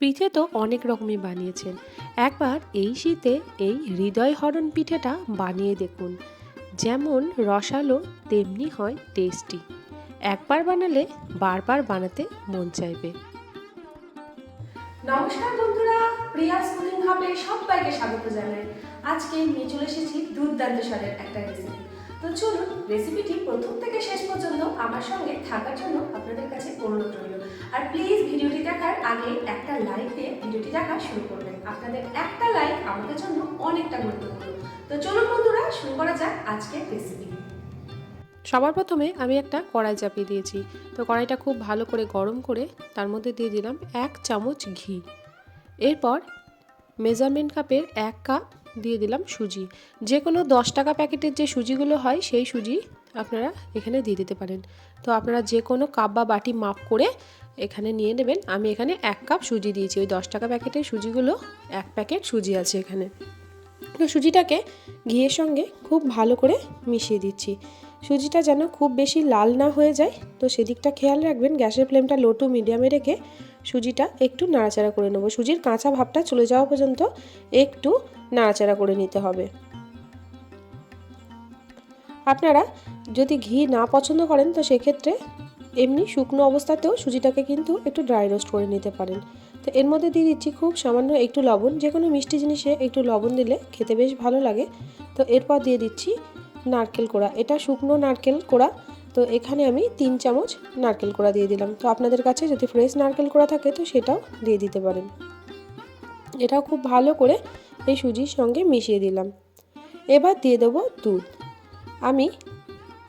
পিঠে তো অনেক রকমই বানিয়েছেন। একবার এই শীতে এই হৃদয় হরণ পিঠেটা বানিয়ে দেখুন। যেমন রসালো, তেমনি হয় টেস্টি। একবার বানালে বারবার বানাতে মন চাইবে। নমস্কার বন্ধুরা, প্রিয়া স্কুলিং হাবে সবাইকে স্বাগত জানাই। আজকে নিয়ে চলে এসেছি দুর্দান্ত স্বাদের একটা রেসিপি তো চলুন রেসিপিটি প্রথম থেকে শেষ পর্যন্ত আমার সঙ্গে থাকার জন্য আপনাদের কাছে অনুরোধ রইল। আর প্লিজ ভিডিওটি দেখার আগে একটা লাইক দিয়ে ভিডিওটি দেখা শুরু করবেন। আপনাদের একটা লাইক আমাদের জন্য অনেকটা গুরুত্বপূর্ণ। তো চলুন বন্ধুরা, শুরু করা যাক আজকের রেসিপি সবার প্রথমে আমি একটা কড়াই চাপিয়ে দিয়েছি। তো কড়াইটা খুব ভালো করে গরম করে তার মধ্যে দিয়ে দিলাম এক চামচ ঘি। এরপর মেজারমেন্ট কাপের এক কাপ দিয়ে দিলাম সুজি। যে কোনো দশ টাকা প্যাকেটের যে সুজিগুলো হয়, সেই সুজি আপনারা এখানে দিয়ে দিতে পারেন। তো আপনারা যে কোনো কাপ বা বাটি মাপ করে এখানে নিয়ে নেবেন। আমি এখানে এক কাপ সুজি দিয়েছি। ওই দশ টাকা প্যাকেটের সুজিগুলো, এক প্যাকেট সুজি আছে এখানে। তো সুজিটাকে ঘিয়ের সঙ্গে খুব ভালো করে মিশিয়ে দিচ্ছি। সুজিটা যেন খুব বেশি লাল না হয়ে যায়। তো সেদিকটা খেয়াল রাখবেন, গ্যাসের ফ্লেমটা লো টু মিডিয়ামে রেখে সুজিটা একটু নাড়াচাড়া করে নেব। সুজির কাঁচা ভাবটা চলে যাওয়া পর্যন্ত একটু নাড়াচাড়া করে নিতে হবে। আপনারা যদি ঘি না পছন্দ করেন, তো সেক্ষেত্রে এমনি শুকনো অবস্থাতেও সুজিটাকে কিন্তু একটু ড্রাই রোস্ট করে নিতে পারেন। তো এর মধ্যে দিয়ে দিচ্ছি খুব সামান্য একটু লবণ যে কোনো মিষ্টি জিনিসে একটু লবণ দিলে খেতে বেশ ভালো লাগে। তো এরপর দিয়ে দিচ্ছি নারকেল কোড়া। এটা শুকনো নারকেল কোড়া, তো এখানে আমি তিন চামচ নারকেল কোড়া দিয়ে দিলাম। তো আপনাদের কাছে যদি ফ্রেশ নারকেল কোড়া থাকে, তো সেটাও দিয়ে দিতে পারেন। এটাও খুব ভালো করে এই সুজির সঙ্গে মিশিয়ে দিলাম। এবার দিয়ে দেবো দুধ। আমি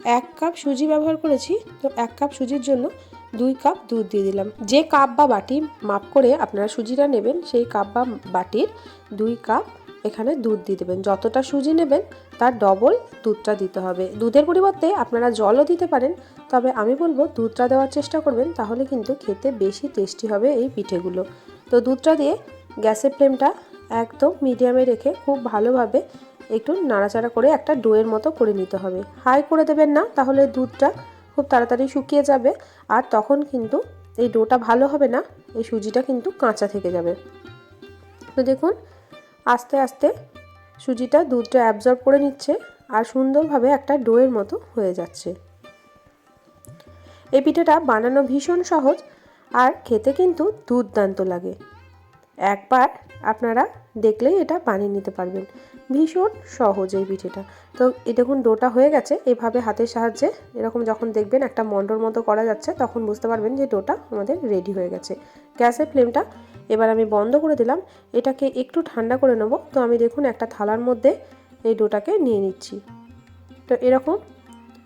এক কাপ সুজি ব্যবহার করেছি, তো এক কাপ সুজির জন্য দুই কাপ দুধ দিয়ে দিলাম। যে কাপ বা বাটি মাপ করে আপনারা সুজিটা নেবেন, সেই কাপ বা বাটির দুই কাপ এখানে দুধ দিয়ে দেবেন। যতটা সুজি নেবেন, তার ডবল দুধটা দিতে হবে। দুধের পরিবর্তে আপনারা জলও দিতে পারেন, তবে আমি বলব দুধটা দেওয়ার চেষ্টা করবেন, তাহলে কিন্তু খেতে বেশি টেস্টি হবে এই পিঠেগুলো। তো দুধটা দিয়ে গ্যাসের ফ্লেমটা একদম মিডিয়ামে রেখে খুব ভালোভাবে একটু নাড়াচাড়া করে একটা ডোয়ের মতো করে নিতে হবে। হাই করে দেবেন না, তাহলে দুধটা খুব তাড়াতাড়ি শুকিয়ে যাবে আর তখন কিন্তু এই ডোটা ভালো হবে না, এই সুজিটা কিন্তু কাঁচা থেকে যাবে। তো দেখুন, আস্তে আস্তে সুজিটা দুধটা অ্যাবজর্ব করে নিচ্ছে আর সুন্দরভাবে একটা ডোয়ের মতো হয়ে যাচ্ছে। এই পিঠেটা বানানো ভীষণ সহজ আর খেতে কিন্তু দুর্দান্ত লাগে। একবার আপনারা দেখলেই এটা বানিয়ে নিতে পারবেন। ভীষণ সহজ এই পিঠেটা। তো এই দেখুন, ডোটা হয়ে গেছে। এভাবে হাতের সাহায্যে এরকম যখন দেখবেন একটা মন্ডর মতো করা যাচ্ছে, তখন বুঝতে পারবেন যে ডোটা আমাদের রেডি হয়ে গেছে। গ্যাসের ফ্লেমটা এবার আমি বন্ধ করে দিলাম। এটাকে একটু ঠান্ডা করে নেব। তো আমি দেখুন, একটা থালার মধ্যে এই ডোটাকে নিয়ে নিচ্ছি। তো এরকম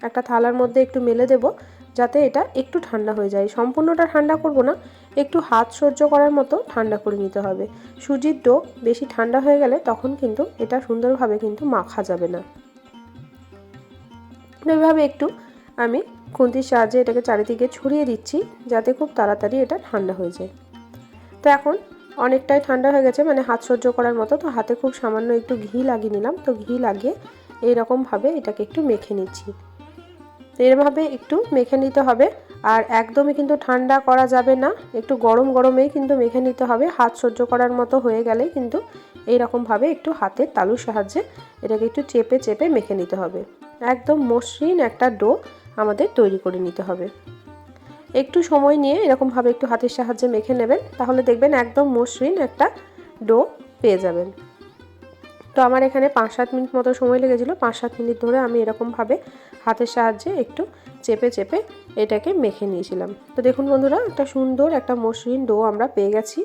একটা থালার মধ্যে একটু মেলে দেব, যাতে এটা একটু ঠান্ডা হয়ে যায়। সম্পূর্ণটা ঠান্ডা করব না। একটু হাত সহ্য করার মতো ঠান্ডা করে নিতে হবে। সুজির ডো বেশি ঠান্ডা হয়ে গেলে তখন কিন্তু এটা সুন্দরভাবে কিন্তু মাখা যাবে না। এইভাবে একটু আমি খুন্তির সাহায্যে এটাকে চারিদিকে ছড়িয়ে দিচ্ছি যাতে খুব তাড়াতাড়ি এটা ঠান্ডা হয়ে যায়। তো এখন অনেকটাই ঠান্ডা হয়ে গেছে মানে হাত সহ্য করার মতো। তো হাতে খুব সামান্য একটু ঘি লাগিয়ে নিলাম। তো ঘি লাগিয়ে এইরকমভাবে এটাকে একটু মেখে নিচ্ছি। এরভাবে একটু মেখে নিতে হবে। আর একদমই কিন্তু ঠান্ডা করা যাবে না। একটু গরম গরমেই কিন্তু মেখে নিতে হবে। হাত সহ্য করার মতো হয়ে গেলে কিন্তু এইরকমভাবে একটু হাতের তালুর সাহায্যে এটাকে একটু চেপে চেপে মেখে নিতে হবে। একদম মসৃণ একটা ডো আমাদের তৈরি করে নিতে হবে। একটু সময় নিয়ে এরকমভাবে একটু হাতের সাহায্যে মেখে নেবেন, তাহলে দেখবেন একদম মসৃণ একটা ডো পেয়ে যাবেন। তো আমার এখানে পাঁচ সাত মিনিট মতো সময় লেগেছিলো। পাঁচ সাত মিনিট ধরে আমি এরকমভাবে হাতের সাহায্যে একটু চেপে চেপে এটাকে মেখে নিয়েছিলাম। তো দেখুন বন্ধুরা, একটা সুন্দর একটা মসৃণ ডো আমরা পেয়ে গেছি।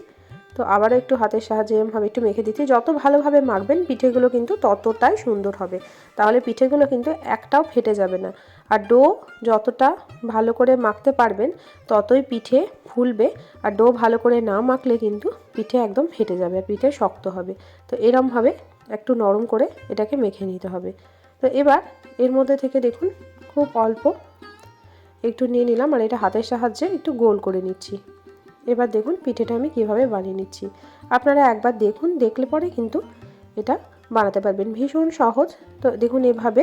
তো আবারও একটু হাতের সাহায্যে এরমভাবে একটু মেখে দিচ্ছি। যত ভালোভাবে মাখবেন, পিঠেগুলো কিন্তু ততটাই সুন্দর হবে। তাহলে পিঠেগুলো কিন্তু একটাও ফেটে যাবে না। আর ডো যতটা ভালো করে মাখতে পারবেন, ততই পিঠে ফুলবে। আর ডো ভালো করে না মাখলে কিন্তু পিঠে একদম ফেটে যাবে আর পিঠে শক্ত হবে। তো এরমভাবে একটু নরম করে এটাকে মেখে নিতে হবে। তো এবার এর মধ্যে থেকে দেখুন, খুব অল্প। একটু নিয়ে নিলাম আর এটা হাতের সাহায্যে একটু গোল করে নিচ্ছি। এবার দেখুন পিঠেটা আমি কীভাবে বানিয়ে নিচ্ছি। আপনারা একবার দেখুন, দেখলে পরে কিন্তু এটা বানাতে পারবেন। ভীষণ সহজ। তো দেখুন এভাবে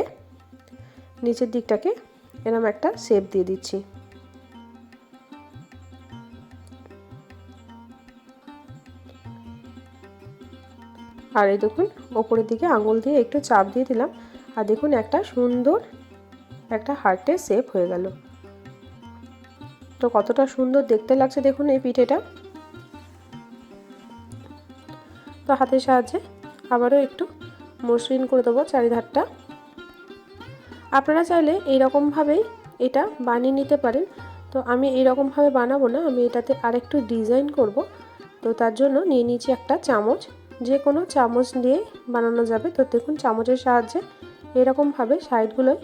নিচের দিকটাকে এরম একটা শেপ দিয়ে দিচ্ছি। আর এই দেখুন, ওপরের দিকে আঙুল দিয়ে একটু চাপ দিয়ে দিলাম। আর দেখুন একটা সুন্দর একটা হার্টের শেপ হয়ে গেল। তো কতটা সুন্দর দেখতে লাগছে দেখুন এই পিঠেটা। তো হাতের সাহায্যে আবারও একটু মসৃণ করে দেবো চারিধারটা। আপনারা চাইলে এইরকমভাবেই এটা বানিয়ে নিতে পারেন। তো আমি এইরকমভাবে বানাবো না, আমি এটাতে আরেকটু ডিজাইন করব। তো তার জন্য নিয়ে নিয়েছি একটা চামচ। যে কোনো চামচ দিয়ে বানানো যাবে। তো দেখুন চামচের সাহায্যে এরকমভাবে সাইডগুলোয়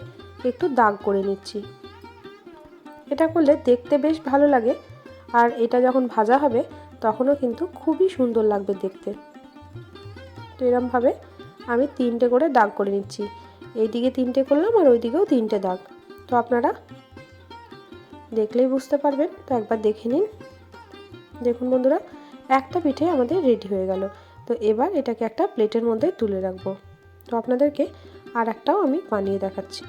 একটু দাগ করে নিচ্ছি। এটা করলে দেখতে বেশ ভালো লাগে আর এটা যখন ভাজা হবে তখনও কিন্তু খুবই সুন্দর লাগবে দেখতে। তো এরমভাবে আমি তিনটে করে দাগ করে নিচ্ছি। এইদিকে তিনটে করলাম আর ওইদিকেও তিনটে দাগ। তো আপনারা দেখলেই বুঝতে পারবেন। তো একবার দেখে নিন। দেখুন বন্ধুরা, একটা পিঠে আমাদের রেডি হয়ে গেল। তো এবার এটাকে একটা প্লেটের মধ্যে তুলে রাখব। তো আপনাদেরকে আর একটাও আমি বানিয়ে দেখাচ্ছি।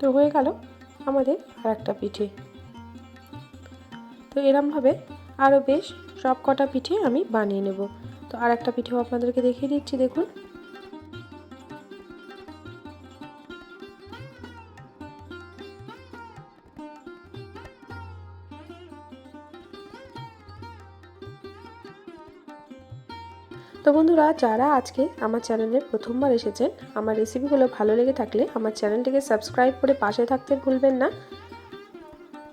তো হয়ে গেল আমাদের আর একটা পিঠে। তো এরমভাবে আরও বেশ সব কটা পিঠে আমি বানিয়ে নেব। তো আর একটা পিঠেও আপনাদেরকে দেখিয়ে দিচ্ছি, দেখুন। বন্ধুরা, যারা আজকে আমার চ্যানেলে প্রথমবার এসেছেন, আমার রেসিপিগুলো ভালো লেগে থাকলে আমার চ্যানেলটিকে সাবস্ক্রাইব করে পাশে থাকতে ভুলবেন না।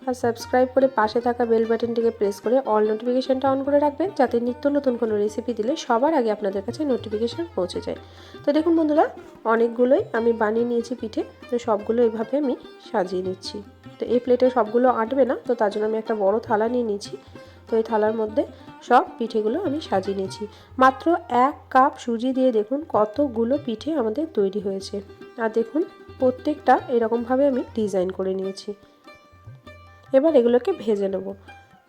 আর সাবস্ক্রাইব করে পাশে থাকা বেল বাটনটিকে প্রেস করে অল নোটিফিকেশানটা অন করে রাখবেন, যাতে নিত্য নতুন কোনো রেসিপি দিলে সবার আগে আপনাদের কাছে নোটিফিকেশান পৌঁছে যায়। তো দেখুন বন্ধুরা, অনেকগুলোই আমি বানিয়ে নিয়েছি পিঠে, তো সবগুলো এভাবে আমি সাজিয়ে নিচ্ছি। তো এই প্লেটে সবগুলো আঁটবে না, তো তার জন্য আমি একটা বড় থালা নিয়ে নিয়েছি। তো এই থালার মধ্যে সব পিঠেগুলো আমি সাজিয়ে নিয়েছি। মাত্র এক কাপ সুজি দিয়ে দেখুন কতগুলো পিঠে আমাদের তৈরি হয়েছে। আর দেখুন, প্রত্যেকটা এরকমভাবে আমি ডিজাইন করে নিয়েছি। এবার এগুলোকে ভেজে নেব।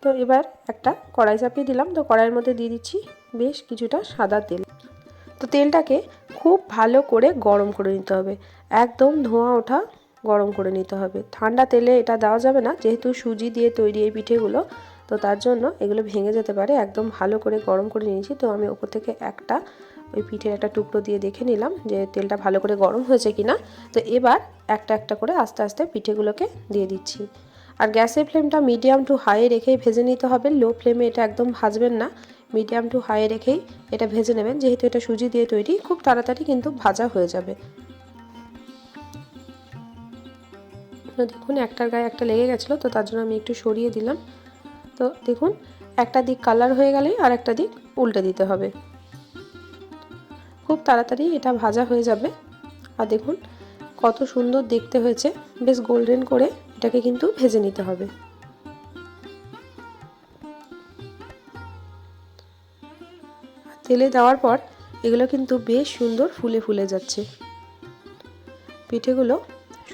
তো এবার একটা কড়াই চাপিয়ে দিলাম। তো কড়াইয়ের মধ্যে দিয়ে দিচ্ছি বেশ কিছুটা সাদা তেল। তো তেলটাকে খুব ভালো করে গরম করে নিতে হবে। একদম ধোঁয়া ওঠা গরম করে নিতে হবে। ঠান্ডা তেলে এটা দেওয়া যাবে না। যেহেতু সুজি দিয়ে তৈরি এই পিঠেগুলো তো তার জন্য এগুলো ভেঙে যেতে পারে। একদম ভালো করে গরম করে নিয়েছি। তো আমি ওপর থেকে একটা ওই পিঠের একটা টুকরো দিয়ে দেখে নিলাম যে তেলটা ভালো করে গরম হয়েছে কি না তো এবার একটা একটা করে আস্তে আস্তে পিঠেগুলোকে দিয়ে দিচ্ছি। আর গ্যাসের ফ্লেমটা মিডিয়াম টু হাই রেখেই ভেজে নিতে হবে। লো ফ্লেমে এটা একদম ভাজবেন না। মিডিয়াম টু হাই রেখেই এটা ভেজে নেবেন। যেহেতু এটা সুজি দিয়ে তৈরি, খুব তাড়াতাড়ি কিন্তু ভাজা হয়ে যাবে। দেখুন, একটার গায়ে একটা লেগে গেছিল। তো তার জন্য আমি একটু সরিয়ে দিলাম। তো দেখুন, একটা দিক কালার হয়ে গেলেই আর একটা দিক উল্টে দিতে হবে। খুব তাড়াতাড়ি এটা ভাজা হয়ে যাবে। আর দেখুন, কত সুন্দর দেখতে হয়েছে। বেশ গোল্ডেন করে এটাকে কিন্তু ভেজে নিতে হবে। তেলে দেওয়ার পর এগুলো কিন্তু বেশ সুন্দর ফুলে ফুলে যাচ্ছে। পিঠেগুলো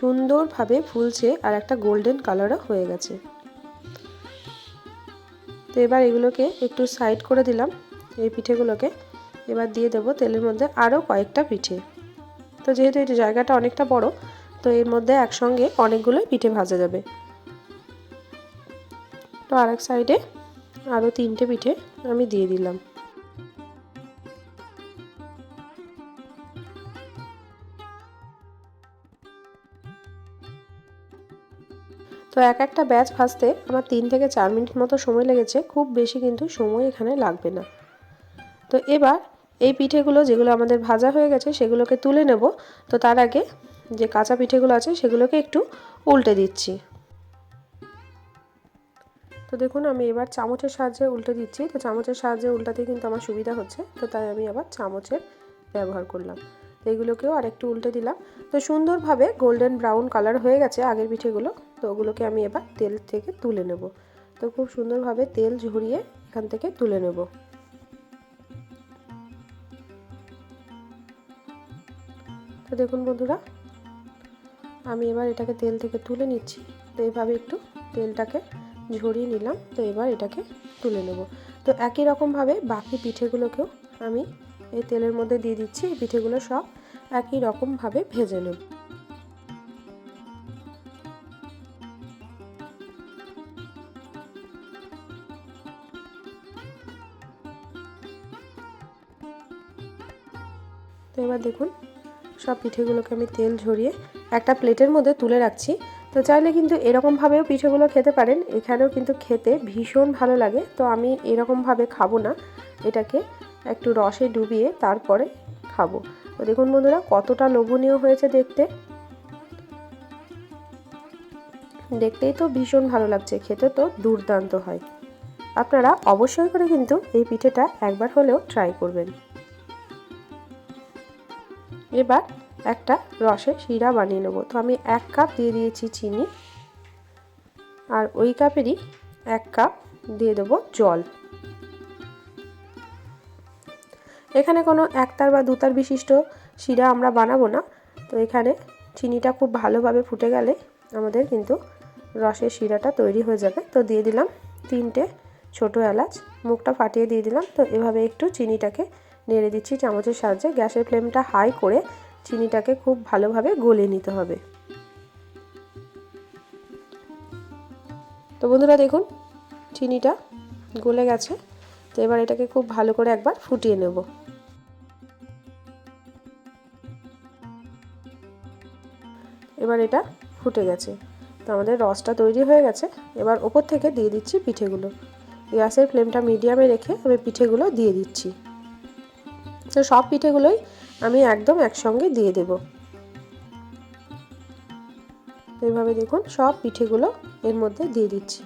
সুন্দরভাবে ফুলছে আর একটা গোল্ডেন কালারও হয়ে গেছে। তো এবার এগুলোকে একটু সাইড করে দিলাম, এই পিঠেগুলোকে। এবার দিয়ে দেব তেলের মধ্যে আরও কয়েকটা পিঠে। তো যেহেতু এই জায়গাটা অনেকটা বড়, তো এর মধ্যে একসঙ্গে অনেকগুলোই পিঠে ভাজা যাবে। তো আর এক সাইডে আরও তিনটে পিঠে আমি দিয়ে দিলাম। তো এক একটা ব্যাচ ভাজতে আমার তিন থেকে চার মিনিট মতো সময় লেগেছে, খুব বেশি কিন্তু সময় এখানে লাগবে না। তো এবার এই পিঠেগুলো যেগুলো আমাদের ভাজা হয়ে গেছে সেগুলোকে তুলে নেব। তো তার আগে যে কাঁচা পিঠেগুলো আছে সেগুলোকে একটু উল্টে দিচ্ছি। তো দেখুন আমি এবার চামচের সাহায্যে উল্টে দিচ্ছি। তো চামচের সাহায্যে উল্টাতে কিন্তু আমার সুবিধা হচ্ছে। তো তাই আমি আবার চামচের ব্যবহার করলাম। তো এগুলোকেও আরেকটু উল্টে দিলাম। তো সুন্দরভাবে গোল্ডেন ব্রাউন কালার হয়ে গেছে আগের পিঠেগুলো। তো ওগুলোকে আমি এবার তেল থেকে তুলে নেব। তো খুব সুন্দরভাবে তেল ঝরিয়ে এখান থেকে তুলে নেব। তো দেখুন বন্ধুরা, আমি এবার এটাকে তেল থেকে তুলে নিচ্ছি। তো এইভাবে একটু তেলটাকে ঝরিয়ে নিলাম। তো এবার এটাকে তুলে নেব। তো একই রকমভাবে বাকি পিঠেগুলোকেও আমি এই তেলের মধ্যে দিয়ে দিচ্ছি, এই পিঠেগুলো সব একই রকমভাবে ভেজে নেব। তো এবার দেখুন, সব পিঠেগুলোকে আমি তেল ঝরিয়ে একটা প্লেটের মধ্যে তুলে রাখছি। তো চাইলে কিন্তু এরকমভাবেও পিঠেগুলো খেতে পারেন, এখানেও কিন্তু খেতে ভীষণ ভালো লাগে। তো আমি এরকমভাবে খাব না, এটাকে একটু রসে ডুবিয়ে তারপরে খাব। তো দেখুন বন্ধুরা, কতটা লোভনীয় হয়েছে দেখতে। দেখতেই তো ভীষণ ভালো লাগছে, খেতে তো দুর্দান্ত হয়। আপনারা অবশ্যই করে কিন্তু এই পিঠেটা একবার হলেও ট্রাই করবেন। এবার একটা রসে শিরা বানিয়ে নেব। তো আমি এক কাপ দিয়ে দিয়েছি চিনি। আর ওই কাপেরই এক কাপ দিয়ে দেবো জল। এখানে কোনো একতার বা দুতার বিশিষ্ট শিরা আমরা বানাবো না। তো এখানে চিনিটা খুব ভালোভাবে ফুটে গেলে আমাদের কিন্তু রসের শিরাটা তৈরি হয়ে যাবে। তো দিয়ে দিলাম তিনটে ছোটো এলাচ, মুখটা ফাটিয়ে দিয়ে দিলাম। তো এভাবে একটু চিনিটাকে নেড়ে দিচ্ছি চামচের সাহায্যে। গ্যাসের ফ্লেমটা হাই করে চিনিটাকে খুব ভালোভাবে গলে নিতে হবে। তো বন্ধুরা দেখুন, চিনিটা গলে গেছে। তো এবার এটাকে খুব ভালো করে একবার ফুটিয়ে নেব। এবার এটা ফুটে গেছে। তো আমাদের রসটা তৈরি হয়ে গেছে। এবার ওপর থেকে দিয়ে দিচ্ছি পিঠেগুলো। গ্যাসের ফ্লেমটা মিডিয়ামে রেখে আমি পিঠেগুলো দিয়ে দিচ্ছি। তো সব পিঠেগুলোই আমি একদম একসঙ্গে দিয়ে দেব। এইভাবে দেখুন সব পিঠেগুলো এর মধ্যে দিয়ে দিচ্ছি।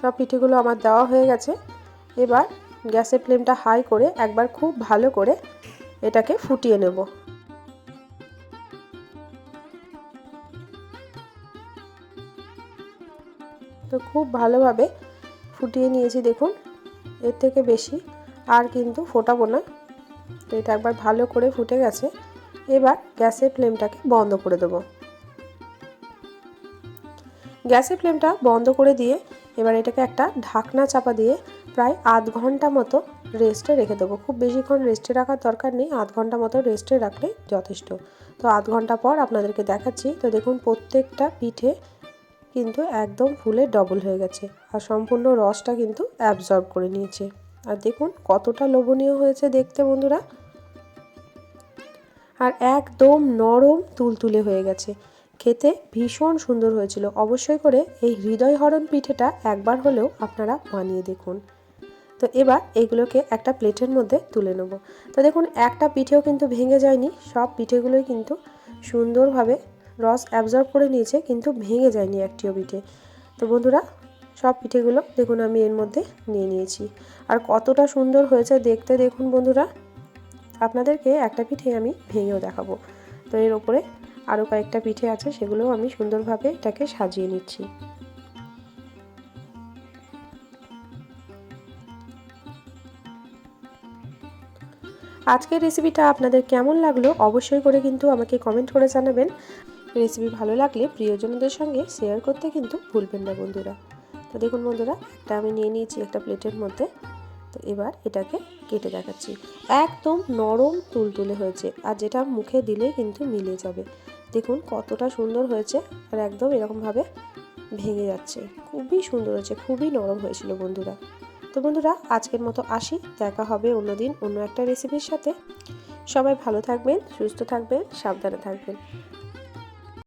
সব পিঠেগুলো আমার দেওয়া হয়ে গেছে। এবার গ্যাসের ফ্লেমটা হাই করে একবার খুব ভালো করে এটাকে ফুটিয়ে নেব। তো খুব ভালোভাবে ফুটিয়ে নিয়েছি দেখুন, এর থেকে বেশি আর কিন্তু ফোটাবো না। তো এটা একবার ভালো করে ফুটে গেছে। এবার গ্যাসের ফ্লেমটাকে বন্ধ করে দেবো। গ্যাসের ফ্লেমটা বন্ধ করে দিয়ে এবার এটাকে একটা ঢাকনা চাপা দিয়ে প্রায় আধ ঘণ্টা মতো রেস্টে রেখে দেবো। খুব বেশিক্ষণ রেস্টে রাখার দরকার নেই, আধ ঘণ্টা মতো রেস্টে রাখলে যথেষ্ট। তো আধ ঘণ্টা পর আপনাদেরকে দেখাচ্ছি। তো দেখুন, প্রত্যেকটা পিঠে কিন্তু একদম ফুলে ডবল হয়ে গেছে আর সম্পূর্ণ রসটা কিন্তু অ্যাবজর্ব করে নিয়েছে। আর দেখুন, কতটা লোভনীয় হয়েছে দেখতে বন্ধুরা। আর একদম নরম তুলতুলে হয়ে গেছে। খেতে ভীষণ সুন্দর হয়েছিল। অবশ্যই করে এই হৃদয়হরণ পিঠেটা একবার হলেও আপনারা বানিয়ে দেখুন। তো এবার এগুলোকে একটা প্লেটের মধ্যে তুলে নেব। তো দেখুন, একটা পিঠেও কিন্তু ভেঙে যায়নি। সব পিঠেগুলোই কিন্তু সুন্দরভাবে রস অ্যাবজর্ব করে নিয়েছে, কিন্তু ভেঙে যায়নি একটিও পিঠে। তো বন্ধুরা, সব পিঠেগুলো দেখুন, আমি এর মধ্যে নিয়ে নিয়েছি। আর কতটা সুন্দর হয়েছে দেখতে দেখুন বন্ধুরা। আপনাদেরকে একটা পিঠে আমি ভেঙেও দেখাবো। তো এর ওপরে আরও কয়েকটা পিঠে আছে, সেগুলোও আমি সুন্দরভাবে এটাকে সাজিয়ে নিচ্ছি। আজকের রেসিপিটা আপনাদের কেমন লাগল অবশ্যই করে কিন্তু আমাকে কমেন্ট করে জানাবেন। রেসিপি ভালো লাগলে প্রিয়জনদের সঙ্গে শেয়ার করতে কিন্তু ভুলবেন না বন্ধুরা। তো দেখুন বন্ধুরা, একটা আমি নিয়ে নিয়েছি একটা প্লেটের মধ্যে। তো এবার এটাকে কেটে দেখাচ্ছি। একদম নরম তুলতুলে হয়েছে, আর যেটা মুখে দিলে কিন্তু মিলে যাবে। দেখুন কতটা সুন্দর হয়েছে আর একদম এরকমভাবে ভেঙে যাচ্ছে। খুবই সুন্দর হয়েছে, খুবই নরম হয়েছিল বন্ধুরা। তো বন্ধুরা, আজকের মতো আসি, দেখা হবে অন্যদিন অন্য একটা রেসিপির সাথে। সবাই ভালো থাকবেন, সুস্থ থাকবেন, সাবধানে থাকবেন।